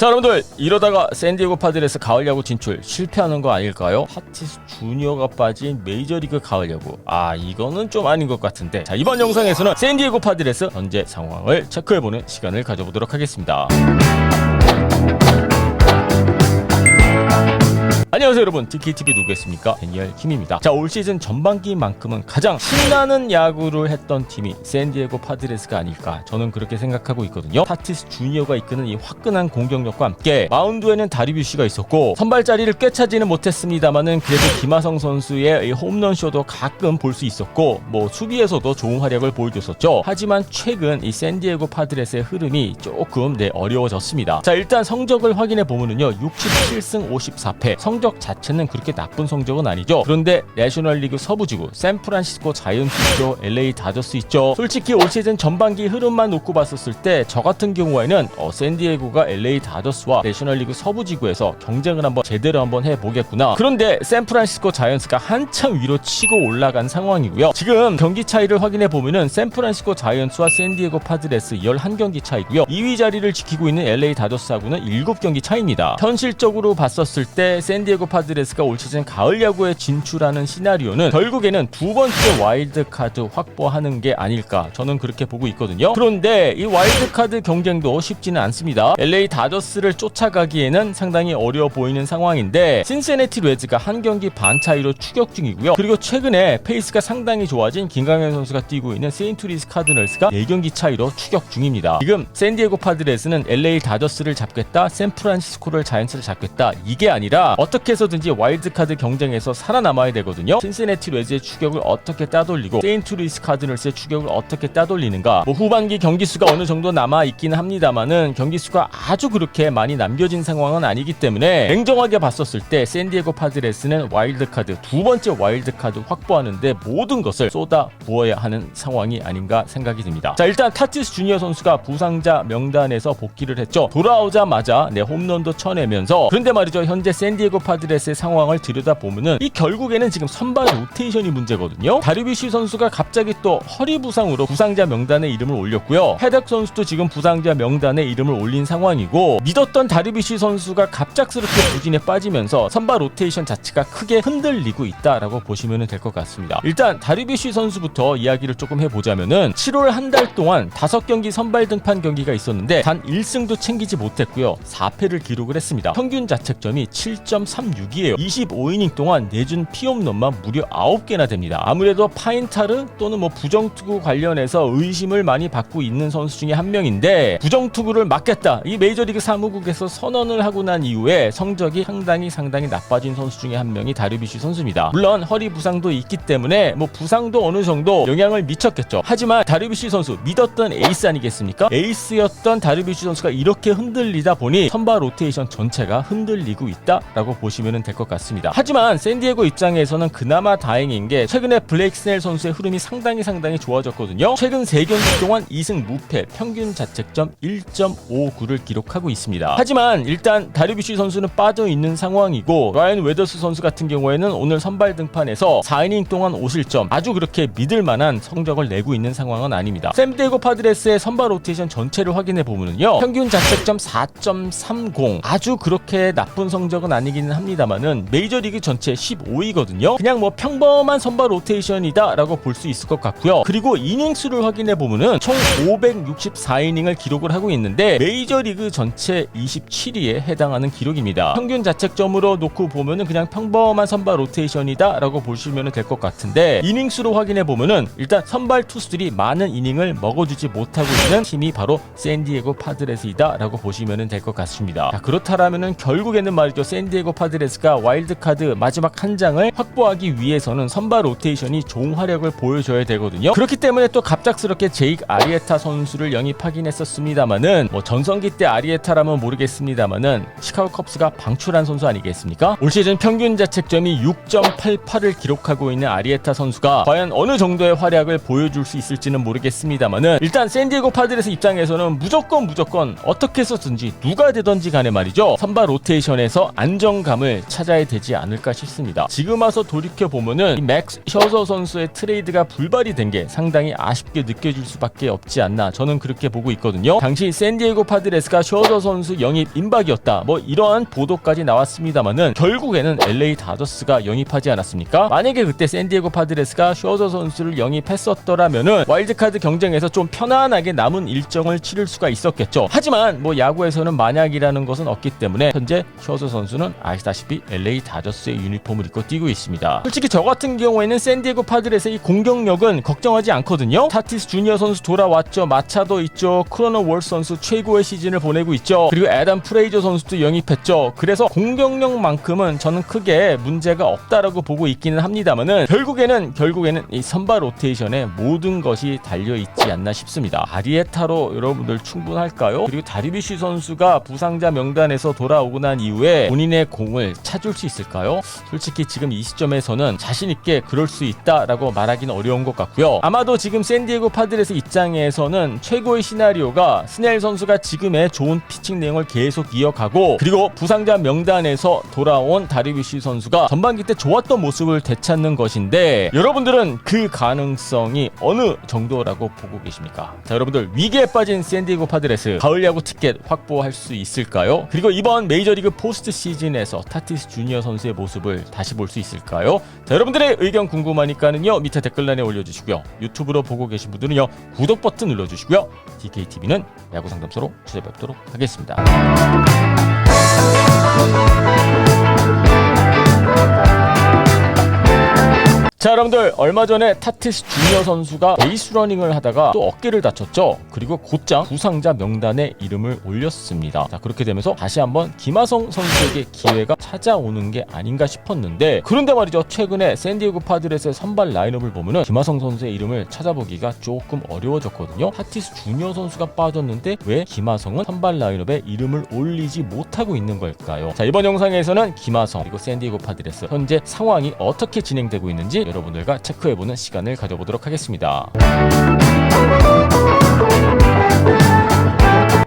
자 여러분들 이러다가 샌디에고 파드레스 가을 야구 진출 실패하는 거 아닐까요? 타티스 주니어가 빠진 메이저리그 가을 야구. 아 이거는 좀 아닌 것 같은데. 자 이번 영상에서는 샌디에고 파드레스 현재 상황을 체크해보는 시간을 가져보도록 하겠습니다 안녕하세요 여러분. DKTV 누구겠습니까? 데니얼 김입니다. 자 올 시즌 전반기만큼은 가장 신나는 야구를 했던 팀이 샌디에고 파드레스가 아닐까 저는 그렇게 생각하고 있거든요. 타티스 주니어가 이끄는 이 화끈한 공격력과 함께 마운드에는 다리뷰시가 있었고 선발 자리를 꿰차지는 못했습니다만은 그래도 김하성 선수의 이 홈런쇼도 가끔 볼 수 있었고 뭐 수비에서도 좋은 활약을 보여줬었죠. 하지만 최근 이 샌디에고 파드레스의 흐름이 조금 네 어려워졌습니다. 자 일단 성적을 확인해 보면은요. 67승 54패. 성적 자체는 그렇게 나쁜 성적은 아니죠. 그런데 내셔널리그 서부지구 샌프란시스코 자이언츠 있죠. LA 다저스 있죠. 솔직히 올 시즌 전반기 흐름만 놓고 봤었을 때 저 같은 경우에는 어, 샌디에고가 LA 다저스와 내셔널리그 서부지구에서 경쟁을 한번 제대로 한번 해보겠구나. 그런데 샌프란시스코 자이언츠가 한참 위로 치고 올라간 상황이고요. 지금 경기 차이를 확인해 보면은 샌프란시스코 자이언츠와 샌디에고 파드레스 11경기 차이고요. 2위 자리를 지키고 있는 LA 다저스하고는 7경기 차이입니다. 현실적으로 봤었을 때 샌디 에고 파드레스가 올 시즌 가을 야구에 진출하는 시나리오는 결국에는 두 번째 와일드 카드 확보하는 게 아닐까 저는 그렇게 보고 있거든요. 그런데 이 와일드 카드 경쟁도 쉽지는 않습니다. LA 다저스를 쫓아가기에는 상당히 어려워 보이는 상황인데 신세네티 레즈가 한 경기 반 차이로 추격 중이고요. 그리고 최근에 페이스가 상당히 좋아진 김강현 선수가 뛰고 있는 세인트루이스 카드널스가 4경기 차이로 추격 중입니다. 지금 샌디에고 파드레스는 LA 다저스를 잡겠다, 샌프란시스코를 자이언츠를 잡겠다 이게 아니라 어떻게 해서든지 와일드카드 경쟁에서 살아남아야 되거든요. 신세네티 레즈의 추격을 어떻게 따돌리고 세인트루이스 카드널스의 추격을 어떻게 따돌리는가 뭐 후반기 경기 수가 어느 정도 남아 있긴 합니다만은 경기 수가 아주 그렇게 많이 남겨진 상황은 아니기 때문에 냉정하게 봤었을 때 샌디에고 파드레스는 와일드카드 두 번째 와일드카드 확보하는데 모든 것을 쏟아 부어야 하는 상황이 아닌가 생각이 듭니다. 자 일단 타티스 주니어 선수가 부상자 명단에서 복귀를 했죠. 돌아오자마자 내 홈런도 쳐내면서 그런데 말이죠 현재 샌디에고 파드레스의 상황을 들여다 보면은 이 결국에는 지금 선발 로테이션이 문제거든요. 다르비쉬 선수가 갑자기 또 허리 부상으로 부상자 명단에 이름을 올렸고요. 헤덱 선수도 지금 부상자 명단에 이름을 올린 상황이고 믿었던 다르비쉬 선수가 갑작스럽게 부진에 빠지면서 선발 로테이션 자체가 크게 흔들리고 있다라고 보시면 될 것 같습니다. 일단 다르비쉬 선수부터 이야기를 조금 해보자면은 7월 한 달 동안 5경기 선발 등판 경기가 있었는데 단 1승도 챙기지 못했고요. 4패를 기록을 했습니다. 평균 자책점이 7.36이에요. 25이닝 동안 내준 피홈런만 무려 9개나 됩니다. 아무래도 파인타르 또는 뭐 부정투구 관련해서 의심을 많이 받고 있는 선수 중에 한 명인데 부정투구를 막겠다. 이 메이저리그 사무국에서 선언을 하고 난 이후에 성적이 상당히 상당히 나빠진 선수 중에 한 명이 다르비쉬 선수입니다. 물론 허리 부상도 있기 때문에 뭐 부상도 어느 정도 영향을 미쳤겠죠. 하지만 다르비쉬 선수 믿었던 에이스 아니겠습니까? 에이스였던 다르비쉬 선수가 이렇게 흔들리다 보니 선발 로테이션 전체가 흔들리고 있다라고 보시 면 될 것 같습니다. 하지만 샌디에고 입장에서는 그나마 다행인 게 최근에 블레이크 스넬 선수의 흐름이 상당히 상당히 좋아졌거든요. 최근 3경기 동안 2승 무패, 평균 자책점 1.59를 기록하고 있습니다. 하지만 일단 다르비쉬 선수는 빠져 있는 상황이고 라이언 웨더스 선수 같은 경우에는 오늘 선발 등판에서 4이닝 동안 5실점 아주 그렇게 믿을 만한 성적을 내고 있는 상황은 아닙니다. 샌디에고 파드레스의 선발 로테이션 전체를 확인해 보면요. 평균 자책점 4.30 아주 그렇게 나쁜 성적은 아니기는 합니다 만은 메이저리그 전체 15위거든요. 그냥 뭐 평범한 선발 로테이션이다라고 볼 수 있을 것 같고요. 그리고 이닝 수를 확인해 보면은 총 564이닝을 기록을 하고 있는데 메이저리그 전체 27위에 해당하는 기록입니다. 평균 자책점으로 놓고 보면은 그냥 평범한 선발 로테이션이다라고 보시면 될 것 같은데 이닝 수로 확인해 보면은 일단 선발 투수들이 많은 이닝을 먹어주지 못하고 있는 팀이 바로 샌디에고 파드레스이다라고 보시면 될 것 같습니다. 자, 그렇다라면은 결국에는 말이죠 샌디에고 파드 레스가 와일드카드 마지막 한 장을 확보하기 위해서는 선발 로테이션이 좋은 활약을 보여줘야 되거든요. 그렇기 때문에 또 갑작스럽게 제이크 아리에타 선수를 영입하긴 했었습니다만은 뭐 전성기 때 아리에타라면 모르겠습니다만은 시카고 컵스가 방출한 선수 아니겠습니까? 올 시즌 평균 자책점이 6.88을 기록하고 있는 아리에타 선수가 과연 어느 정도의 활약을 보여줄 수 있을지는 모르겠습니다만은 일단 샌디에고 파드레스 입장에서는 무조건 무조건 어떻게 해서든지 누가 되던지 간에 말이죠 선발 로테이션에서 안정감 감을 찾아야 되지 않을까 싶습니다. 지금 와서 돌이켜 보면은 이 맥스 셔서 선수의 트레이드가 불발이 된 게 상당히 아쉽게 느껴질 수밖에 없지 않나 저는 그렇게 보고 있거든요. 당시 샌디에고 파드레스가 셔서 선수 영입 임박이었다. 뭐 이러한 보도까지 나왔습니다만은 결국에는 LA 다저스가 영입하지 않았습니까? 만약에 그때 샌디에고 파드레스가 셔서 선수를 영입했었더라면은 와일드카드 경쟁에서 좀 편안하게 남은 일정을 치를 수가 있었겠죠. 하지만 뭐 야구에서는 만약이라는 것은 없기 때문에 현재 셔서 선수는 아 시다시피 LA 다저스의 유니폼을 입고 뛰고 있습니다. 솔직히 저 같은 경우에는 샌디에고 파드레스의 이 공격력은 걱정하지 않거든요. 타티스 주니어 선수 돌아왔죠. 마차도 있죠. 크로노 월 선수 최고의 시즌을 보내고 있죠. 그리고 애덤 프레이저 선수도 영입했죠. 그래서 공격력만큼은 저는 크게 문제가 없다라고 보고 있기는 합니다만은 결국에는 결국에는 이 선발 로테이션에 모든 것이 달려 있지 않나 싶습니다. 아리에타로 여러분들 충분할까요? 그리고 다리비시 선수가 부상자 명단에서 돌아오고 난 이후에 본인의 공을 찾을 수 있을까요? 솔직히 지금 이 시점에서는 자신 있게 그럴 수 있다라고 말하기는 어려운 것 같고요. 아마도 지금 샌디에고 파드레스 입장에서는 최고의 시나리오가 스넬 선수가 지금의 좋은 피칭 내용을 계속 이어가고 그리고 부상자 명단에서 돌아온 다리비시 선수가 전반기 때 좋았던 모습을 되찾는 것인데 여러분들은 그 가능성이 어느 정도라고 보고 계십니까? 자 여러분들 위기에 빠진 샌디에고 파드레스 가을 야구 티켓 확보할 수 있을까요? 그리고 이번 메이저리그 포스트 시즌에서 타티스 주니어 선수의 모습을 다시 볼 수 있을까요? 자 여러분들의 의견 궁금하니까는요 밑에 댓글란에 올려주시고요 유튜브로 보고 계신 분들은요 구독 버튼 눌러주시고요 DKTV는 야구 상담소로 찾아뵙도록 하겠습니다. 자 여러분들 얼마 전에 타티스 주니어 선수가 베이스 러닝을 하다가 또 어깨를 다쳤죠? 그리고 곧장 부상자 명단에 이름을 올렸습니다. 자 그렇게 되면서 다시 한번 김하성 선수에게 기회가 찾아오는 게 아닌가 싶었는데 그런데 말이죠. 최근에 샌디에고 파드레스의 선발 라인업을 보면은 김하성 선수의 이름을 찾아보기가 조금 어려워졌거든요. 타티스 주니어 선수가 빠졌는데 왜 김하성은 선발 라인업에 이름을 올리지 못하고 있는 걸까요? 자 이번 영상에서는 김하성 그리고 샌디에고 파드레스 현재 상황이 어떻게 진행되고 있는지 여러분들과 체크해보는 시간을 가져보도록 하겠습니다.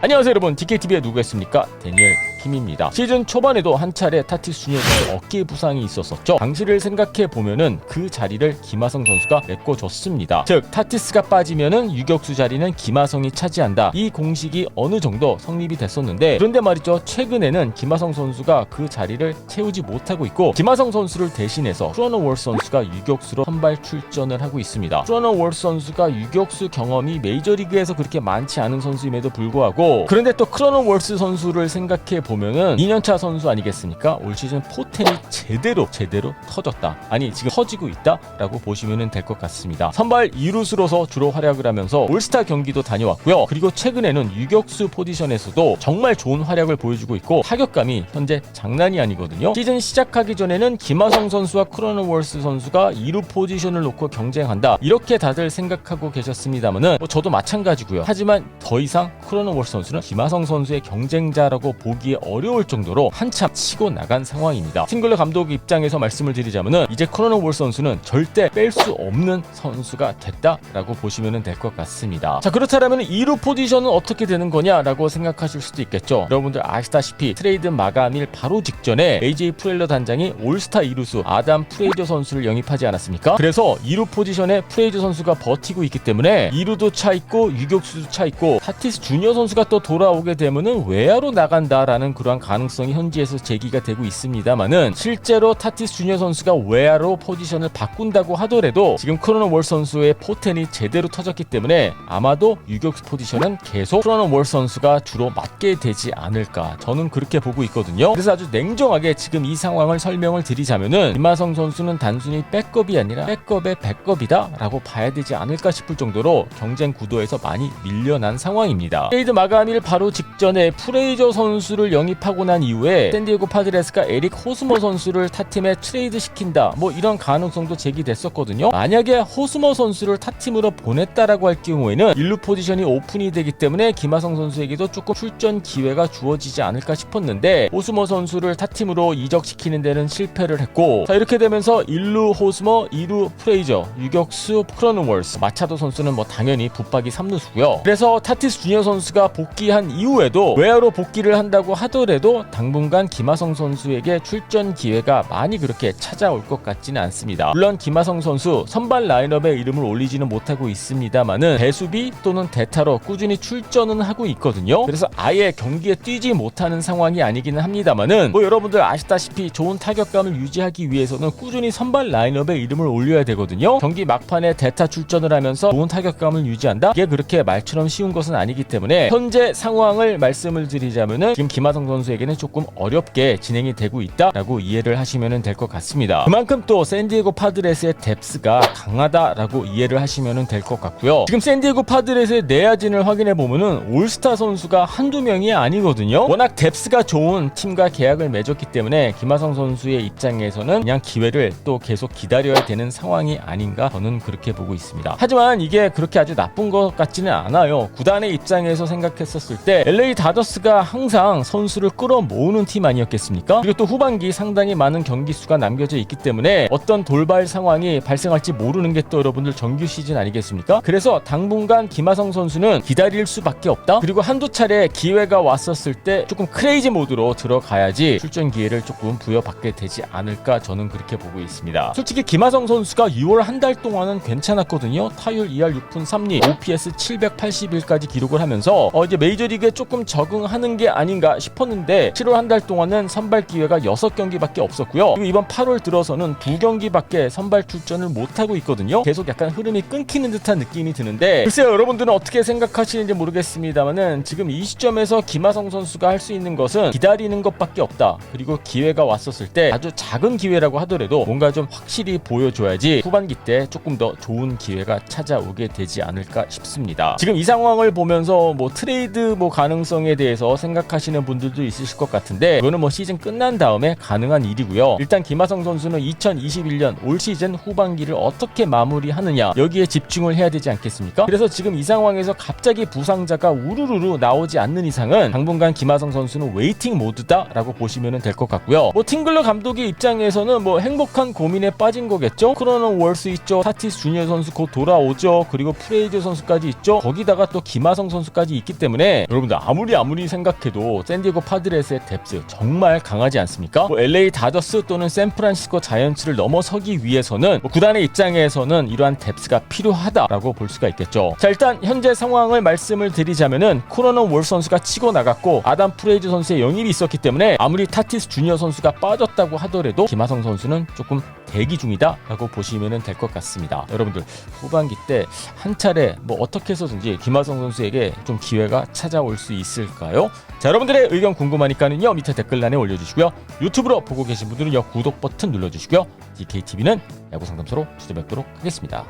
안녕하세요 여러분 DKTV의 누구였습니까? 데니엘 김입니다. 시즌 초반에도 한 차례 타티스 주니어 선수 어깨 부상이 있었었죠. 당시를 생각해 보면은 그 자리를 김하성 선수가 메꿔줬습니다. 즉 타티스가 빠지면은 유격수 자리는 김하성이 차지한다. 이 공식이 어느 정도 성립이 됐었는데 그런데 말이죠 최근에는 김하성 선수가 그 자리를 채우지 못하고 있고 김하성 선수를 대신해서 크로노 월 선수가 유격수로 선발 출전을 하고 있습니다. 크로노 월 선수가 유격수 경험이 메이저리그에서 그렇게 많지 않은 선수임에도 불구하고 그런데 또 크로노 월스 선수를 생각해 보 면은 2년차 선수 아니겠습니까? 올 시즌 포텐이 제대로 제대로 터졌다. 아니 지금 터지고 있다라고 보시면 될 것 같습니다. 선발 2루수로서 주로 활약을 하면서 올스타 경기도 다녀왔고요. 그리고 최근에는 유격수 포지션에서도 정말 좋은 활약을 보여주고 있고 타격감이 현재 장난이 아니거든요. 시즌 시작하기 전에는 김하성 선수와 크로노 월스 선수가 2루 포지션을 놓고 경쟁한다. 이렇게 다들 생각하고 계셨습니다만은 뭐 저도 마찬가지고요. 하지만 더 이상 크로노 월스 선수는 김하성 선수의 경쟁자라고 보기에 어려울 정도로 한참 치고 나간 상황입니다. 싱글러 감독 입장에서 말씀을 드리자면은 이제 크로노 월 선수는 절대 뺄 수 없는 선수가 됐다라고 보시면 될 것 같습니다. 자 그렇다면 2루 포지션은 어떻게 되는 거냐라고 생각하실 수도 있겠죠. 여러분들 아시다시피 트레이드 마감일 바로 직전에 AJ 프렐러 단장이 올스타 2루수 아담 프레이저 선수를 영입하지 않았습니까? 그래서 2루 포지션에 프레이저 선수가 버티고 있기 때문에 2루도 차 있고 유격수도 차 있고 타티스 주니어 선수가 또 돌아오게 되면은 외야로 나간다라는 그러한 가능성이 현지에서 제기가 되고 있습니다만은 실제로 타티스 주니어 선수가 외야로 포지션을 바꾼다고 하더라도 지금 크로노 월 선수의 포텐이 제대로 터졌기 때문에 아마도 유격수 포지션은 계속 크로노 월 선수가 주로 맡게 되지 않을까 저는 그렇게 보고 있거든요. 그래서 아주 냉정하게 지금 이 상황을 설명을 드리자면은 김하성 선수는 단순히 백업이 아니라 백업의 백업이다라고 봐야 되지 않을까 싶을 정도로 경쟁 구도에서 많이 밀려난 상황입니다. 트레이드 마감일 바로 직전에 프레이저 선수를 영입하고 난 이후에 샌디에고 파드레스가 에릭 호스머 선수를 타팀에 트레이드 시킨다 뭐 이런 가능성도 제기됐었거든요. 만약에 호스머 선수를 타팀으로 보냈다라고 할 경우에는 일루 포지션이 오픈이 되기 때문에 김하성 선수에게도 조금 출전 기회가 주어지지 않을까 싶었는데 호스머 선수를 타팀으로 이적시키는 데는 실패를 했고 자 이렇게 되면서 1루 호스머, 2루 프레이저, 유격수 크로노월스 마차도 선수는 뭐 당연히 붙박이 3루수고요. 그래서 타티스 주니어 선수가 복귀한 이후에도 외야로 복귀를 한다고 하더라도 하더라도 당분간 김하성 선수에게 출전 기회가 많이 그렇게 찾아올 것 같지는 않습니다. 물론 김하성 선수 선발 라인업에 이름을 올리지는 못하고 있습니다만은 배수비 또는 대타로 꾸준히 출전은 하고 있거든요. 그래서 아예 경기에 뛰지 못하는 상황이 아니기는 합니다만은 뭐 여러분들 아시다시피 좋은 타격감을 유지하기 위해서는 꾸준히 선발 라인업에 이름을 올려야 되거든요. 경기 막판에 대타 출전을 하면서 좋은 타격감을 유지한다? 이게 그렇게 말처럼 쉬운 것은 아니기 때문에 현재 상황을 말씀을 드리자면은 지금 김하성 선수에게는 조금 어렵게 진행이 되고 있다라고 이해를 하시면 될 것 같습니다. 그만큼 또 샌디에고 파드레스의 뎁스가 강하다라고 이해를 하시면 될 것 같고요. 지금 샌디에고 파드레스의 내야진을 확인해 보면은 올스타 선수가 한두 명이 아니거든요. 워낙 뎁스가 좋은 팀과 계약을 맺었기 때문에 김하성 선수의 입장에서는 그냥 기회를 또 계속 기다려야 되는 상황이 아닌가 저는 그렇게 보고 있습니다. 하지만 이게 그렇게 아주 나쁜 것 같지는 않아요. 구단의 입장에서 생각했었을 때 LA 다저스가 항상 선 수를 끌어모으는 팀 아니었겠습니까? 그리고 또 후반기 상당히 많은 경기 수가 남겨져 있기 때문에 어떤 돌발 상황이 발생할지 모르는 게 또 여러분들 정규 시즌 아니겠습니까? 그래서 당분간 김하성 선수는 기다릴 수밖에 없다. 그리고 한두 차례 기회가 왔었을 때 조금 크레이지 모드로 들어가야지 출전 기회를 조금 부여받게 되지 않을까 저는 그렇게 보고 있습니다. 솔직히 김하성 선수가 6월 한 달 동안은 괜찮았거든요. 타율 2할 6푼 3리, OPS 781까지 기록을 하면서 어 이제 메이저리그에 조금 적응하는 게 아닌가 싶 었는데 7월 한 달 동안은 선발 기회가 6경기밖에 없었고요. 그리고 이번 8월 들어서는 2경기밖에 선발 출전을 못 하고 있거든요. 계속 약간 흐름이 끊기는 듯한 느낌이 드는데 글쎄요 여러분들은 어떻게 생각하시는지 모르겠습니다만은 지금 이 시점에서 김하성 선수가 할 수 있는 것은 기다리는 것밖에 없다. 그리고 기회가 왔었을 때 아주 작은 기회라고 하더라도 뭔가 좀 확실히 보여줘야지 후반기 때 조금 더 좋은 기회가 찾아오게 되지 않을까 싶습니다. 지금 이 상황을 보면서 뭐 트레이드 뭐 가능성에 대해서 생각하시는 분들 도 있으실 것 같은데 이거는 뭐 시즌 끝난 다음에 가능한 일이고요. 일단 김하성 선수는 2021년 올 시즌 후반기를 어떻게 마무리하느냐 여기에 집중을 해야 되지 않겠습니까? 그래서 지금 이 상황에서 갑자기 부상자가 우르르르 나오지 않는 이상은 당분간 김하성 선수는 웨이팅 모드다라고 보시면 될 것 같고요. 뭐 팅글러 감독의 입장에서는 뭐 행복한 고민에 빠진 거겠죠. 크로는 월스 있죠. 타티스 주니어 선수 곧 돌아오죠. 그리고 프레이저 선수까지 있죠. 거기다가 또 김하성 선수까지 있기 때문에 여러분들 아무리 아무리 생각해도 샌디 에고 파드레스의 뎁스 정말 강하지 않습니까? 뭐 LA 다저스 또는 샌프란시스코 자이언츠를 넘어서기 위해서는 뭐 구단의 입장에서는 이러한 뎁스가 필요하다라고 볼 수가 있겠죠. 자 일단 현재 상황을 말씀을 드리자면은 코로나 월 선수가 치고 나갔고 아담 프레이즈 선수의 영입이 있었기 때문에 아무리 타티스 주니어 선수가 빠졌다고 하더라도 김하성 선수는 조금 대기 중이다라고 보시면 될 것 같습니다. 여러분들 후반기 때 한 차례 뭐 어떻게 해서든지 김하성 선수에게 좀 기회가 찾아올 수 있을까요? 자 여러분들의 의견 궁금하니까는요 밑에 댓글란에 올려주시고요 유튜브로 보고 계신 분들은요 구독 버튼 눌러주시고요 DKTV는 야구 상담소로 찾아뵙도록 하겠습니다.